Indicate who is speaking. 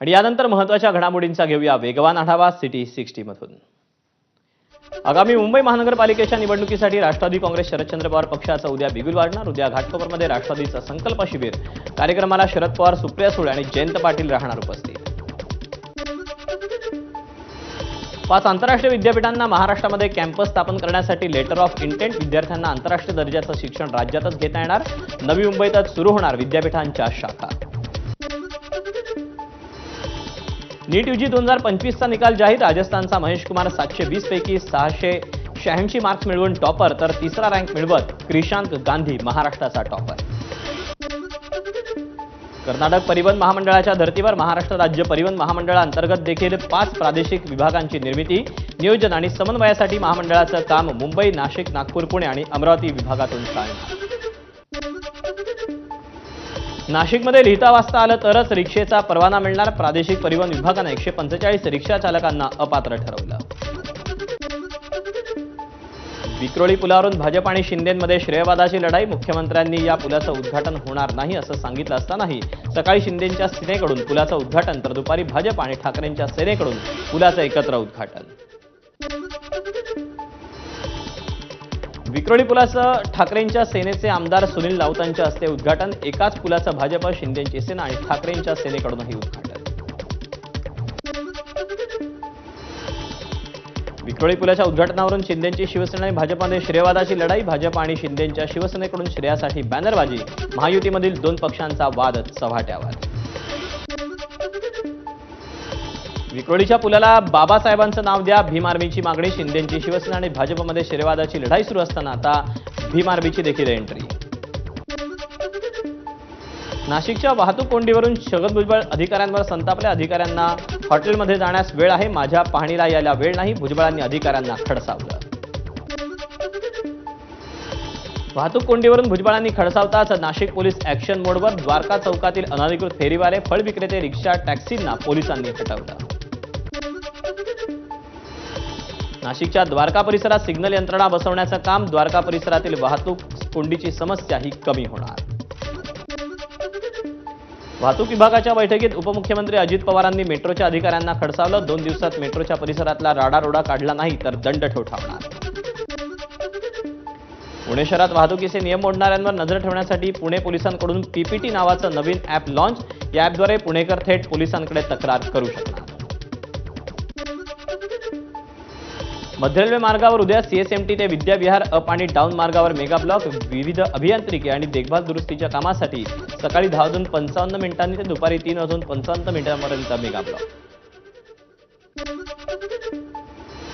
Speaker 1: आणि यानंतर महत्त्वाच्या घडामोडींचा घेऊया वेगवान आढावा सिटी सिक्स्टी मधून आगामी मुंबई महानगरपालिकेच्या निवडणुकीसाठी राष्ट्रवादी काँग्रेस शरदचंद्र पवार पक्षाचा उद्या बिगुल वाढणार. उद्या घाटकोपरमध्ये राष्ट्रवादीचं संकल्प शिबिर. कार्यक्रमाला शरद पवार सुप्रिया सुळे आणि जयंत पाटील राहणार उपस्थित. पाच आंतरराष्ट्रीय विद्यापीठांना महाराष्ट्रामध्ये कॅम्पस स्थापन करण्यासाठी लेटर ऑफ इंटेंट विद्यार्थ्यांना आंतरराष्ट्रीय दर्जाचं शिक्षण राज्यातच घेता येणार. नवी मुंबईतच सुरू होणार विद्यापीठांच्या शाखा. नीट युजी दोन हजार पंचवीसचा निकाल जाहीर. राजस्थानचा महेश कुमार सातशे वीस पैकी सहाशे शहाऐंशी मार्क्स मिळवून टॉपर तर तिसरा रँक मिळवत क्रिशांक गांधी महाराष्ट्राचा टॉपर कर्नाटक परिवहन महामंडळाच्या धर्तीवर महाराष्ट्र राज्य परिवहन महामंडळाअंतर्गत देखील पाच प्रादेशिक विभागांची निर्मिती नियोजन आणि समन्वयासाठी महामंडळाचं काम मुंबई नाशिक नागपूर पुणे आणि अमरावती विभागातून चालणार. नाशिकमध्ये लिहिता वाचता आलं तरच रिक्षेचा परवाना मिळणार. प्रादेशिक परिवहन विभागानं एकशे पंचेचाळीस रिक्षा चालकांना अपात्र ठरवलं. विक्रोळी पुलावरून भाजप आणि शिंदेमध्ये श्रेयवादाची लढाई. मुख्यमंत्र्यांनी या पुलाचं उद्घाटन होणार नाही असं सांगितलं असतानाही सकाळी शिंदेच्या सेनेकडून पुलाचं उद्घाटन तर दुपारी भाजप आणि ठाकरेंच्या सेनेकडून पुलाचं एकत्र उद्घाटन. विक्रोळी पुलाचं ठाकरेंच्या सेनेचे आमदार सुनील राऊतांच्या हस्ते उद्घाटन. एकाच पुलाचं भाजपा शिंदेची सेना आणि ठाकरेंच्या सेनेकडूनही उद्घाटन. विक्रोळी पुलाच्या उद्घाटनावरून शिंदेची शिवसेना आणि भाजपमध्ये श्रेयवादाची लढाई. भाजप आणि शिंदेच्या शिवसेनेकडून श्रेयासाठी बॅनरबाजी. महायुतीमधील दोन पक्षांचा वाद चव्हाट्यावर विक्रोळीच्या पुलाला बाबासाहेबांचं नाव द्या भीम आर्मीची मागणी शिंदेची शिवसेना आणि भाजपमध्ये शेरेवादाची लढाई सुरू असताना आता भीम आर्मीची देखील एंट्री नाशिकच्या वाहतूक कोंडीवरून छगन भुजबळ अधिकाऱ्यांवर संतापल्या अधिकाऱ्यांना हॉटेलमध्ये जाण्यास वेळ आहे. माझ्या पाहणीला यायला वेळ नाही. भुजबळांनी अधिकाऱ्यांना खडसावलं. वाहतूक कोंडीवरून भुजबळांनी खडसावताच नाशिक पोलीस ॲक्शन मोडवर द्वारका चौकातील अनधिकृत फेरीवाले फळ विक्रेते रिक्षा टॅक्सींना पोलिसांनी हटवलं. नाशिकच्या द्वारका परिसरात सिग्नल यंत्रणा बसवण्याचं काम द्वारका परिसरातील वाहतूक कोंडीची समस्या ही कमी होणार. वाहतूक विभागाच्या बैठकीत उपमुख्यमंत्री अजित पवारांनी मेट्रोच्या अधिकाऱ्यांना खडसावलं. दोन दिवसात मेट्रोच्या परिसरातला राडारोडा काढला नाही तर दंड ठोठावणार. पुणे शहरात वाहतुकीचे नियम मोडणाऱ्यांवर नजर ठेवण्यासाठी पुणे पोलिसांकडून पीपीटी नावाचं नवीन ॲप लॉन्च या ॲपद्वारे पुणेकर थेट पोलिसांकडे तक्रार करू शकतात मध्य रेल्वे मार्गावर उद्या सीएसएमटी ते विद्याविहार अप आणि डाऊन मार्गावर मेगा ब्लॉक विविध अभियांत्रिकी आणि देखभाल दुरुस्तीच्या कामासाठी सकाळी दहा वाजून पंचावन्न मिनिटांनी ते दुपारी तीन वाजून पंचावन्न मिनिटांपर्यंत मेगा ब्लॉक